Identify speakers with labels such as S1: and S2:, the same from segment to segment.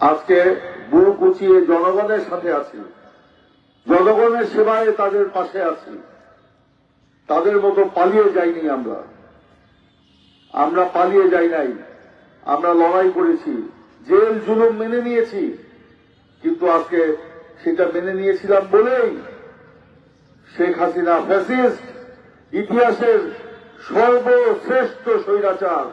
S1: আজকে বুক উঁচিয়ে জনগণের সাথে আছি। জনগণের সেবায় তাদের পাশে আছি। তাদের মতো পালিয়ে যাইনি আমরা। আমরা পালিয়ে যাই নাই। আমরা লড়াই করেছি। জেল জুলুম মেনে নিয়েছি। কিন্তু আজকে সেটা মেনে নিয়েছিলাম বলেই শেখ হাসিনা ফ্যাসিস্ট, ইতিহাসের সর্বশ্রেষ্ঠ স্বৈরাচার,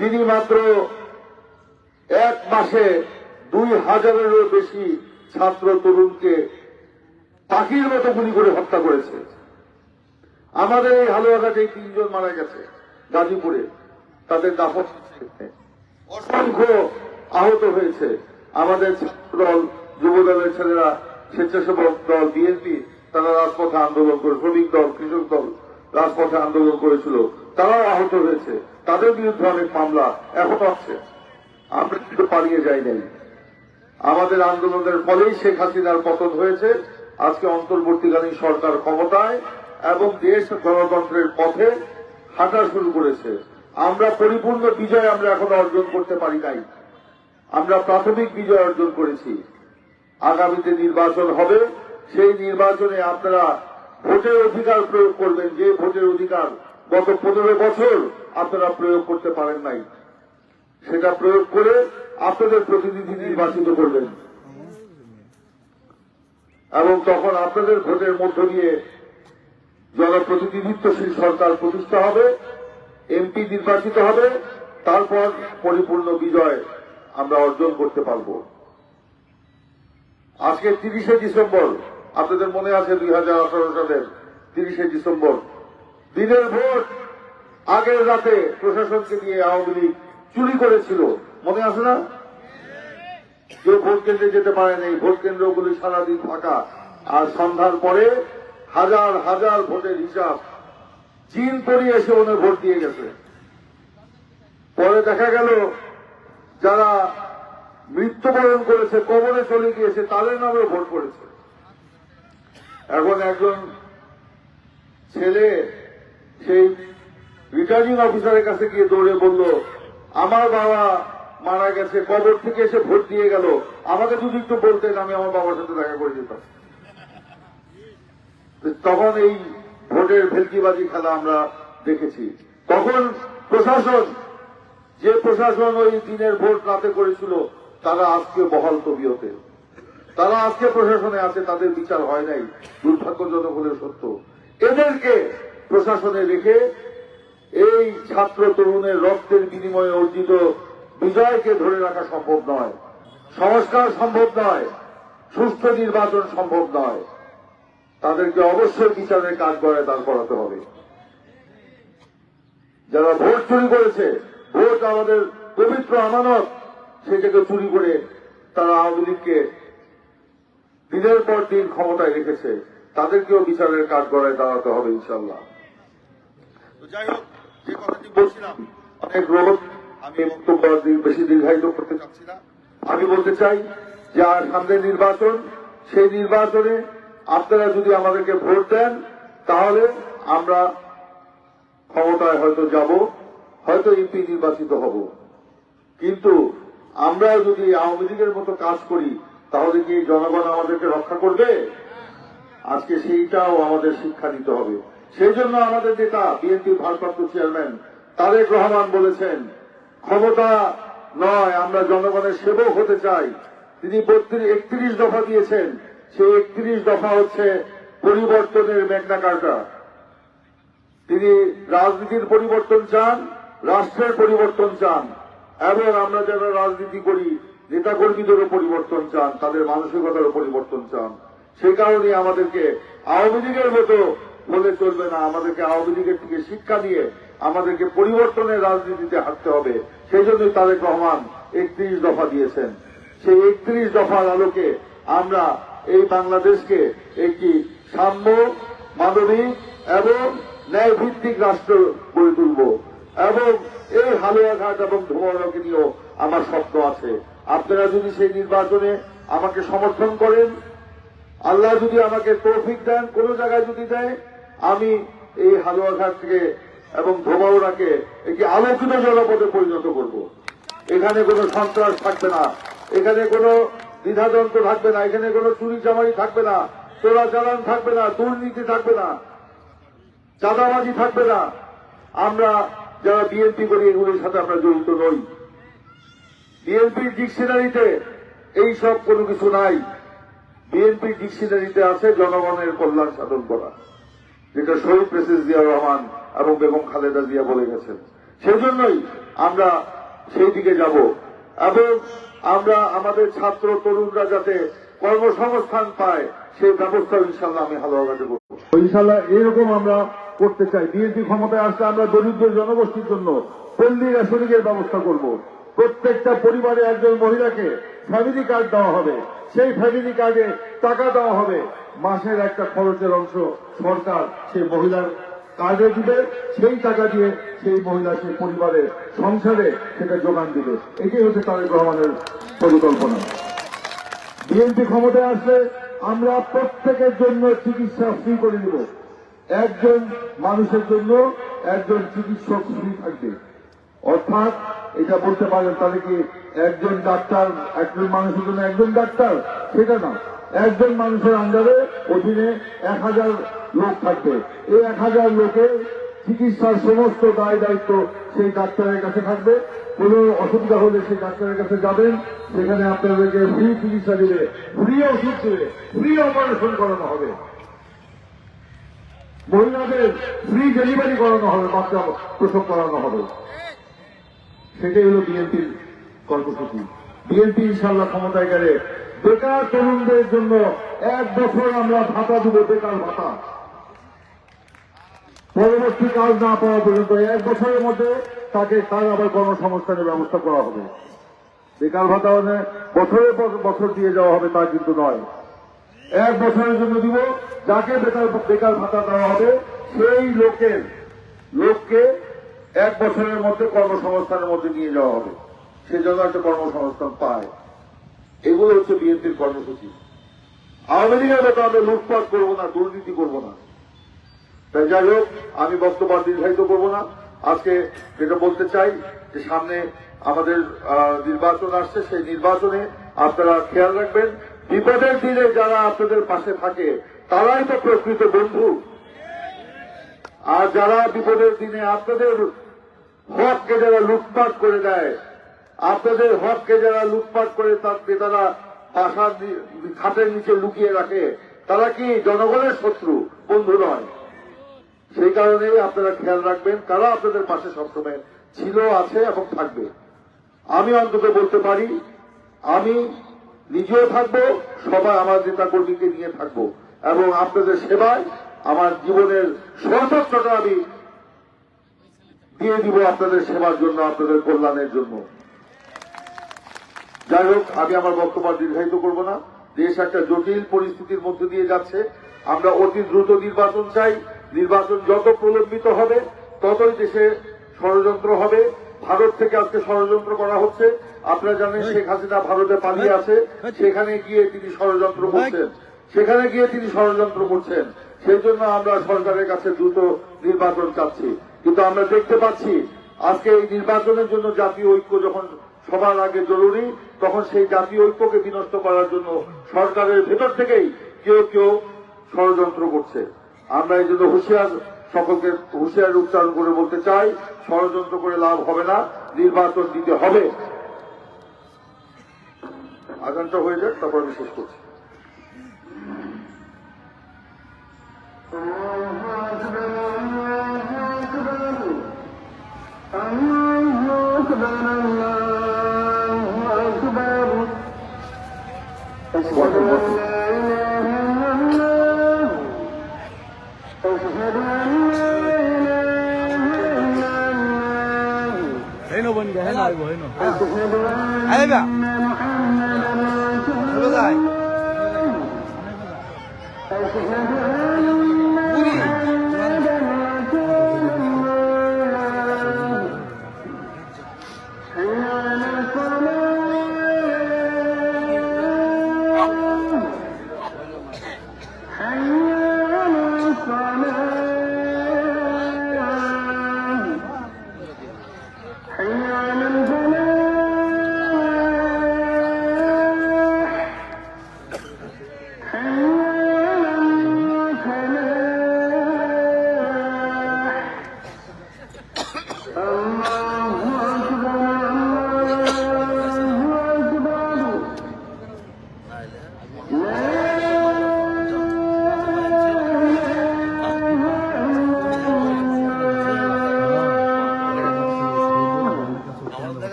S1: যিনি মাত্র এক মাসে দুই হাজারেরও বেশি ছাত্র তরুণকে পাখির মতো গুলি করে হত্যা করেছে। আমাদের এই হালুয়াঘাটে তিনজন মারা গেছে, গাজীপুরে। তাদের দাফন অসংখ্য আহত হয়েছে। আমাদের ছাত্র দল যুব দলের ছেলেরা, স্বেচ্ছাসেবক দল, বিএনপি, তারা রাজপথে আন্দোলন করে, শ্রমিক দল, কৃষক দল রাজপথে আন্দোলন করেছিল। তারাও আহত হয়েছে। তাদের বিরুদ্ধে অনেক মামলা এখনও আছে। আমরা কিন্তু পালিয়ে যাই নাই। আমাদের আন্দোলনের ফলেই শেখ হাসিনার পতন হয়েছে। আজকে অন্তর্বর্তীকালীন সরকার ক্ষমতায় এবং দেশ গণতন্ত্রের পথে হাঁটা শুরু করেছে। আমরা পরিপূর্ণ বিজয় আমরা এখনও অর্জন করতে পারি নাই। আমরা প্রাথমিক বিজয় অর্জন করেছি। আগামীতে নির্বাচন হবে। সেই নির্বাচনে আপনারা ভোটের অধিকার প্রয়োগ করবেন। যে ভোটের অধিকার গত পনেরো বছর আপনারা প্রয়োগ করতে পারেন নাই। সেটা প্রয়োগ করে আপনাদের প্রতিনিধি নির্বাচিত করবেন। এবং তখন আপনাদের ভোটের মধ্য দিয়ে জনপ্রতিনিধিত্বশীল সরকার প্রতিষ্ঠা হবে, এমপি নির্বাচিত হবে, তারপর পরিপূর্ণ বিজয় আমরা অর্জন করতে পারব। আজকে তিরিশে ডিসেম্বর, আপনাদের মনে আছে দুই হাজার আঠারো সালের তিরিশে ডিসেম্বর। দিনের ভোট আগের রাতে প্রশাসনকে দিয়ে আওয়ামী লীগ চুরি করেছিল। মনে আছে না? কেউ ভোট কেন্দ্রে যেতে পারেনি ভোট কেন্দ্রগুলি সারাদিন ফাঁকা। আর সন্ধ্যার পরে হাজার হাজার ভোটের হিসাব চীন করিয়ে এসে ওনে ভোট দিয়ে গেছে। পরে দেখা গেল, যারা মৃত্যুবরণ করেছে, কবরে চলে গিয়েছে, তাদের নামেও ভোট করেছে এখন একজন ছেলে সেই রিটার্নিং অফিসারের কাছে গিয়ে দৌড়ে বলল আমার বাবা মারা গেছে, কবর থেকে এসে ভোট দিয়ে গেল। আমাকে যদি একটু বলতেন, আমি আমার বাবার সাথে দেখা করে যেতাম। তখন এই ভোটের ভেলকিবাজি খেলা আমরা দেখেছি। তখন প্রশাসন, যে প্রশাসন ওই দিনের ভোট রাতে করেছিল, তারা আজকে বহাল তবিয়তে। তারা আজকে প্রশাসনে আছে, তাদের বিচার হয় নাই। দুর্ভাগ্যজনক হলে সত্য। এদেরকে প্রশাসনে রেখে এই ছাত্র তরুণের রক্তের বিনিময়ে অর্জিত বিজয়কে ধরে রাখা সম্ভব নয়। সংস্কার সম্ভব নয় সুস্থ নির্বাচন সম্ভব নয়। তাদেরকে অবশ্যই বিচারের কাজ করে দাঁড় করাতে হবে। যারা ভোট চুরি করেছে, ভোট আমাদের পবিত্র আমানত, সেটাকে চুরি করে তারা আওয়ামী লীগকে দিনের পর দিন ক্ষমতায় রেখেছে। তাদেরকেও বিচারের কাজ গড়ায় দাঁড়াতে হবে ইনশাল্লাহ যাই হোক যে কথাটি বলছিলাম অনেক রোগ আমি বক্তব্য বেশি দীর্ঘায়িত করতে চাচ্ছি না। আমি বলতে চাই যে আর সামনে নির্বাচন সেই নির্বাচনে আপনারা যদি আমাদেরকে ভোট দেন তাহলে আমরা ক্ষমতায় হয়তো যাব হয়তো এমপি নির্বাচিত হব। কিন্তু আমরা যদি আওয়ামী লীগের মতো কাজ করি তাহলে কি জনগণ আমাদেরকে রক্ষা করবে? আজকে সেইটাও আমাদের শিক্ষা দিতে হবে। সেই জন্য আমাদের নেতা, বিএনপির ভারপ্রাপ্ত চেয়ারম্যান তারেক রহমান বলেছেন, ক্ষমতা নয়, আমরা জনগণের সেবক হতে চাই। তিনি একত্রিশ দফা দিয়েছেন। সেই একত্রিশ দফা হচ্ছে পরিবর্তনের মেঘনা কার্টা তিনি রাজনীতির পরিবর্তন চান, রাষ্ট্রের পরিবর্তন চান, এবং আমরা যারা রাজনীতি করি, নেতাকর্মীদেরও পরিবর্তন চান, তাদের মানসিকতারও পরিবর্তন চান। সেই কারণে আমাদেরকে আওয়ামী লীগের মতো বলে চলবে না, আমাদেরকে আওয়ামী লীগের থেকে শিক্ষা নিয়ে আমাদেরকে পরিবর্তনের রাজনীতিতে হাঁটতে হবে। সেই জন্যই তারেক রহমান একত্রিশ দফা দিয়েছেন। সেই একত্রিশ দফার আলোকে আমরা এই বাংলাদেশকে একটি সাম্য, মানবিক এবং ন্যায় ভিত্তিক রাষ্ট্র গড়ে তুলব। এবং এই হালুয়াঘাট এবং ধোয়ারকে নিয়েও আমার স্বপ্ন আছে। আপনারা যদি সেই নির্বাচনে আমাকে সমর্থন করেন, আল্লাহ যদি আমাকে তৌফিক দেন, কোন জায়গায় যদি দেয় আমি এই হালুয়াঘাট থেকে এবং ধোবাউড়াকে একটি আলোকিত জনপদে পরিণত করব। এখানে কোনো সন্ত্রাস থাকবে না। এখানে কোনো দ্বিধাদ্বন্দ্ব থাকবে না। এখানে কোনো চুরি চামারি থাকবে না। চোরাচালান থাকবে না। দুর্নীতি থাকবে না। চাঁদাবাজি থাকবে না। আমরা যারা বিএনপি করি, এগুলির সাথে আমরা জড়িত নই। বিএনপির ডিকশনারিতে এই সব কোনো কিছু নাই। বিএনপির ডিকশনারিতে আছে জনগণের কল্যাণ সাধন করা। যেটা শহীদ প্রেসিডেন্ট জিয়া রহমান এবং বেগম খালেদা জিয়া বলে গেছেন। সেজন্যই আমরা সেই দিকে যাব এবং আমরা আমাদের ছাত্র তরুণরা যাতে কর্মসংস্থান পায়, সেই ব্যবস্থা ইনশাল্লাহ আমি হালুয়াঘাটে করব। ইনশাল্লাহ এরকম আমরা করতে চাই। বিএনপি ক্ষমতায় আসলে আমরা দরিদ্র জনগোষ্ঠীর জন্য পল্লী রেশনিংয়ের ব্যবস্থা করব। প্রত্যেকটা পরিবারে একজন মহিলাকে ফ্যামিলি কার্ড দেওয়া হবে। সেই ফ্যামিলি কার্ডে টাকা দেওয়া হবে। মাসের একটা খরচের অংশ সরকার সেই মহিলার কার্ডে দিবে। সেই টাকা দিয়ে সেই মহিলা সেই পরিবারের সংসারে সেটা যোগান দিবে। এটাই হচ্ছে তারেক রহমানের পরিকল্পনা। বিএনপি ক্ষমতায় আসলে আমরা প্রত্যেকের জন্য চিকিৎসা ফ্রি করে দিব। একজন মানুষের জন্য একজন চিকিৎসক ফ্রি থাকবে। অর্থাৎ এটা বলতে পারেন তাহলে কি একজন ডাক্তার, একজন মানুষের জন্য একজন ডাক্তার? সেটা না। একজন মানুষের আন্ডারে অধীনে এক হাজার লোক থাকবে। এই এক হাজার লোকের চিকিৎসার সমস্ত দায় দায়িত্ব সেই ডাক্তারের কাছে থাকবে। কোনো অসুবিধা হলে সেই ডাক্তারের কাছে যাবেন। সেখানে আপনাদেরকে ফ্রি চিকিৎসা দিবে। ফ্রি ওষুধ দিবে। ফ্রি অপারেশন করানো হবে। মহিলাদের ফ্রি ডেলিভারি করানো হবে, বাচ্চা প্রসব করানো হবে। সেটাই হলো বিএনপির কর্মসূচি বিএনপি ইনশাল্লাহ ক্ষমতায় গেলে বেকার তরুণদের জন্য এক বছর আমরা ভাতা দিব বেকার ভাতা। পরবর্তী কাজ না পাওয়া পর্যন্ত এক বছরের মধ্যে তাকে তার আবার কর্মসংস্থানের ব্যবস্থা করা হবে। বেকার ভাতা মানে বছরের পর বছর দিয়ে যাওয়া হবে তা কিন্তু নয়। এক বছরের জন্য দিব, যাকে বেকার বেকার ভাতা দেওয়া হবে, সেই লোকের, লোককে এক বছরের মধ্যে কর্মসংস্থানের মধ্যে নিয়ে যাওয়া হবে। সে যেন একটা কর্মসংস্থান পায়। এগুলো হচ্ছে বিএনপির কর্মসূচি। আওয়ামী মতো আমরা লুটপাট করব না, দুর্নীতি করব না। তাই যাই হোক, আমি বক্তব্য দীর্ঘায়িত করব না। আজকে যেটা বলতে চাই, যে সামনে আমাদের নির্বাচন আসছে, সেই নির্বাচনে আপনারা খেয়াল রাখবেন, বিপদের দিনে যারা আপনাদের পাশে থাকে, তারাই তো প্রকৃত বন্ধু। আর যারা বিপদের দিনে আপনাদের হককে যারা লুটপাট করে দেয়, আপনাদের হককে যারা লুটপাট করে তার তারা বাসার খাটের নিচে লুকিয়ে রাখে, তারা কি জনগণের শত্রু, বন্ধু নয়। সেই কারণেই আপনারা খেয়াল রাখবেন, তারা আপনাদের পাশে সবসময় ছিল, আছে এবং থাকবে। আমি অন্তত বলতে পারি, আমি নিজেও থাকব, সবাই আমার নেতা কর্মীকে নিয়ে থাকব এবং আপনাদের সেবায় আমার জীবনের সর্বোচ্চটা আমি দিয়ে দিব আপনাদের সেবার জন্য, আপনাদের কল্যাণের জন্য। যাই হোক, আমি আমার বক্তব্য দীর্ঘায়িত করব না। দেশ একটা জটিল পরিস্থিতির মধ্যে দিয়ে যাচ্ছে। আমরা অতি দ্রুত নির্বাচন চাই। নির্বাচন যত প্রলম্বিত হবে, ততই দেশে ষড়যন্ত্র হবে। ভারত থেকে আজকে ষড়যন্ত্র করা হচ্ছে। আপনারা জানেন, শেখ হাসিনা ভারতে পালিয়ে আছে। সেখানে গিয়ে তিনি ষড়যন্ত্র করছেন। সেখানে গিয়ে তিনি ষড়যন্ত্র করছেন। সেই জন্য আমরা সরকারের কাছে দ্রুত নির্বাচন চাচ্ছি। কিন্তু আমরা দেখতে পাচ্ছি আজকে এই নির্বাচনের জন্য জাতীয় ঐক্য যখন সবার আগে জরুরি, তখন সেই জাতীয় ঐক্যকে বিনষ্ট করার জন্য সরকারের ভেতর থেকেই কেউ কেউ ষড়যন্ত্র করছে। আমরা এই জন্য হুঁশিয়ার, সকলকে হুঁশিয়ার উচ্চারণ করে বলতে চাই, ষড়যন্ত্র করে লাভ হবে না, নির্বাচন দিতে হবে। আগানটা হয়ে যাক, তারপর আমি শেষ করছি।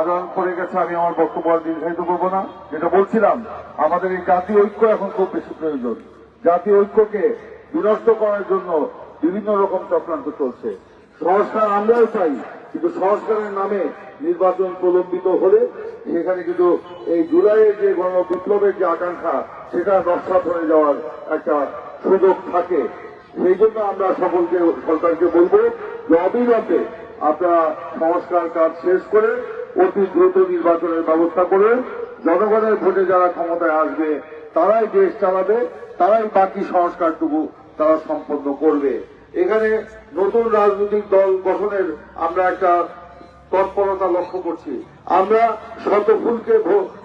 S1: আদান পড়ে গেছে, আমি আমার বক্তব্য আর দীর্ঘায়িত করব না। যেটা বলছিলাম, আমাদের এই জাতীয় ঐক্য এখন খুব বেশি প্রয়োজন। জাতীয় ঐক্যকে বিনষ্ট করার জন্য বিভিন্ন রকম চক্রান্ত চলছে। সংস্কার আমরাও চাই, কিন্তু সংস্কারের নামে নির্বাচন প্রলম্বিত হলে সেখানে কিন্তু এই জুলাইয়ের যে গণ বিপ্লবের যে আকাঙ্ক্ষা, সেটা নস্বাত হয়ে যাওয়ার একটা সুযোগ থাকে। সেই জন্য আমরা সকলকে, সরকারকে বলব, যে অবিলম্বে আপনারা সংস্কার কাজ শেষ করে অতি দ্রুত নির্বাচনের ব্যবস্থা করে জনগণের ভোটে যারা ক্ষমতায় আসবে, তারাই দেশ চালাবে, তারাই বাকি সংস্কারটুকু তারা সম্পন্ন করবে। এখানে নতুন রাজনৈতিক দল গঠনের আমরা একটা তৎপরতা লক্ষ্য করছি। আমরা শতফুলকে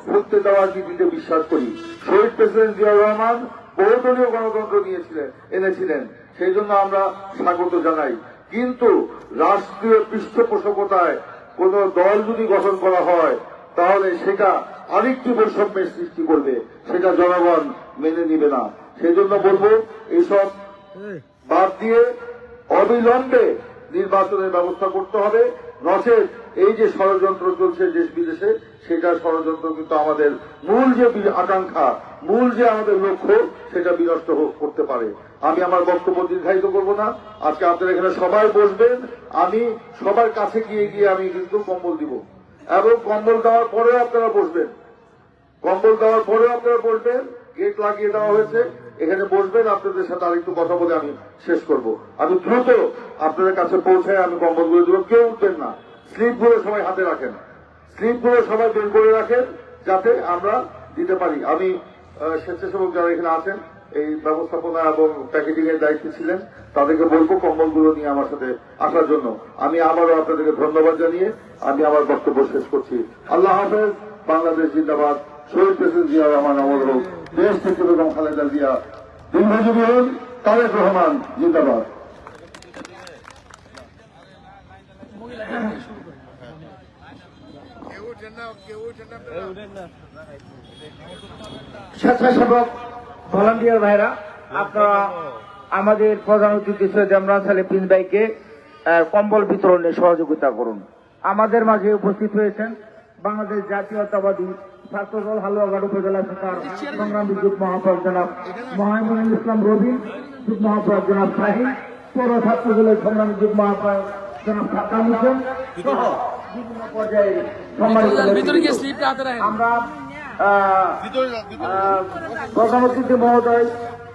S1: ফুটতে দেওয়ার নীতিতে বিশ্বাস করি। শহীদ প্রেসিডেন্ট জিয়াউর রহমান বহুদলীয় গণতন্ত্র নিয়েছিলেন, এনেছিলেন। সেই জন্য আমরা স্বাগত জানাই। কিন্তু রাষ্ট্রীয় পৃষ্ঠপোষকতায় কোন দল যদি গঠন করা হয় তাহলে সেটা আরেকটি বৈষম্যের সৃষ্টি করবে। সেটা জনগণ মেনে নিবে না। সেজন্য বলব এইসব বাদ দিয়ে অবিলম্বে নির্বাচনের ব্যবস্থা করতে হবে। নচেত এই যে ষড়যন্ত্র চলছে দেশ বিদেশে সেটা ষড়যন্ত্র কিন্তু আমাদের মূল যে আকাঙ্ক্ষা মূল যে আমাদের লক্ষ্য সেটা বিনষ্ট করতে পারে। আমি আমার বক্তব্য দীর্ঘায়িত করব না। আজকে আপনারা এখানে সবাই বসবেন। আমি সবার কাছে গিয়ে গিয়ে আমি কিন্তু কম্বল দিব। এবং কম্বল দেওয়ার পরেও আপনারা বসবেন। কম্বল দেওয়ার পরেও আপনারা বসবেন। গেট লাগিয়ে দেওয়া হয়েছে। এখানে বসবেন। আপনাদের সাথে আরেকটু কথা বলে আমি শেষ করব। আমি দ্রুত আপনাদের কাছে পৌঁছায় আমি কম্বল কম্বলগুলো দেবো। কেউ উঠবেন না। স্লিপ স্লিপগুলো সবাই হাতে রাখেন। স্লিপগুলো সবাই বের করে রাখেন যাতে আমরা দিতে পারি। আমি স্বেচ্ছাসেবক যারা এখানে আছেন এই ব্যবস্থাপনা এবং প্যাকেজিং এর দায়িত্বে ছিলেন। তাদেরকে বলব কম্বলগুলো নিয়ে আমার সাথে আসার জন্য। আমি আবারও আপনাদেরকে ধন্যবাদ জানিয়ে আমি আমার বক্তব্য শেষ করছি। আল্লাহ হাফেজ। বাংলাদেশ জিন্দাবাদ। শহীদ প্রেসিডেন্ট জিয়া রহমান, অমর হোক। দেশ থেকে বেগম খালেদা জিয়া। দীর্ঘজীবী হন তারেক রহমান, জিন্দাবাদ।
S2: স্বেচ্ছাসেবক ভলান্টিয়ার ভাইরা আপনারা আমাদের প্রধান অতিথি সৈয়দ ইমরান সালে প্রিন্স ভাইকে কম্বল বিতরণে সহযোগিতা করুন। আমাদের মাঝে উপস্থিত হয়েছেন বাংলাদেশ জাতীয়তাবাদী ছাত্রদল হালুয়াঘাট উপজেলা শাখার সংগ্রামী যুগ মহাপর জনাব মহাইমুল ইসলাম রবিন যুগ মহাপর জনাব শাহিন পৌর ছাত্রদলের সংগ্রামী যুগ মহাপর জনাব সাকাম হোসেন সহ বিভিন্ন পর্যায়ে সম্মানিত আমরা আহ, আহ, প্রধান অতিথি মহোদয়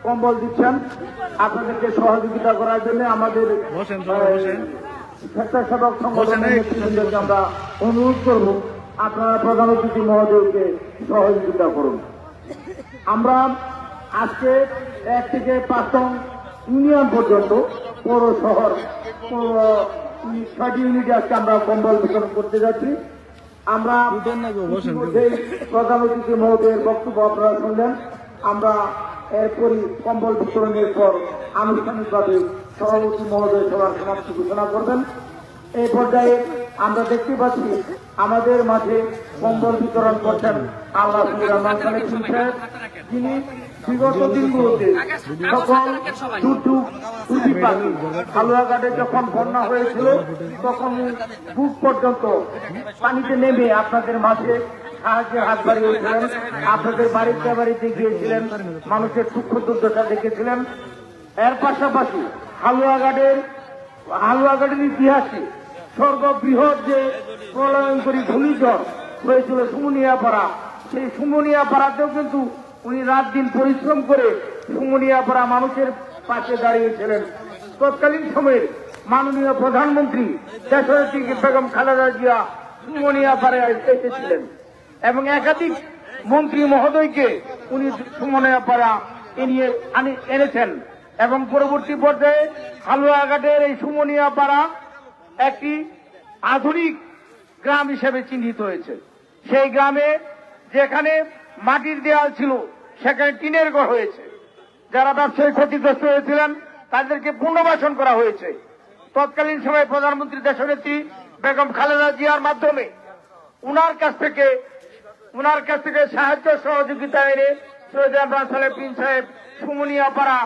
S2: কম্বল দিচ্ছেন। আপনাদেরকে সহযোগিতা করার জন্য আমাদের। স্বেচ্ছাসেবক সংগঠনের আমরা অনুরোধ করব আপনারা প্রধান অতিথি মহোদয়কে সহযোগিতা করুন। আমরা আজকে এক থেকে পাঁচম ইউনিয়ন পর্যন্ত পৌর শহর ছয়টি ইউনিটে আজকে আমরা কম্বল বিতরণ করতে যাচ্ছি। আমরা প্রধান অতিথি মহোদয়ের বক্তব্য আপনারা শুনলেন। আমরা এরপরই কম্বল বিতরণের পর আনুষ্ঠানিকভাবে সভাপতি মহোদয় সভার সমাপ্তি ঘোষণা করবেন। এই পর্যায়ে আমরা দেখতে পাচ্ছি আমাদের মাঝে কম্বল বিতরণ করছেন আল্লাহ যিনি বিগত দিনগুলোতে সকল টুকটুক টুটি পাখি যখন বন্যা হয়েছিল, তখন বুক পর্যন্ত পানিতে নেমে আপনাদের মাঝে সাহায্যের হাত বাড়িয়েছিলেন, আপনাদের বাড়িতে বাড়িতে গিয়েছিলেন, মানুষের দুঃখ দুর্দশা দেখেছিলেন। এর পাশাপাশি হালুয়াঘাটের হালুয়াঘাটের ইতিহাসে সর্ববৃহৎ যে প্রলয়ঙ্করী ঘূর্ণিঝড় হয়েছিল সুমনিয়া পাড়া সেই সুমনিয়া পাড়াতেও কিন্তু উনি রাত দিন পরিশ্রম করে সুমনিয়া পাড়া মানুষের পাশে দাঁড়িয়েছিলেন। তৎকালীন সময়ের মাননীয় প্রধানমন্ত্রী দেশনেত্রী বেগম খালেদা জিয়া সুমনিয়া পাড়ায় এসেছিলেন এবং একাধিক মন্ত্রী মহোদয়কে উনি সুমনিয়া পাড়া এনিয়ে এনেছেন এবং পরবর্তী পর্যায়ে হালুয়াঘাটের এই সুমনিয়া পাড়া একটি আধুনিক গ্রাম হিসেবে চিহ্নিত হয়েছে। সেই গ্রামে যেখানে মাটির দেয়াল ছিল সেখানে টিনের ঘর হয়েছে। যারা ব্যবসায়ী ক্ষতিগ্রস্ত হয়েছিলেন, তাদেরকে পুনর্বাসন করা হয়েছে। তৎকালীন সময়ে প্রধানমন্ত্রী দেশনেত্রী বেগম খালেদা জিয়ার মাধ্যমে উনার কাছ থেকে, উনার কাছ থেকে সাহায্য সহযোগিতা এনে সৈয়দ ইমরান সাহেব প্রিন্স সাহেব সুমনিয়া পাড়া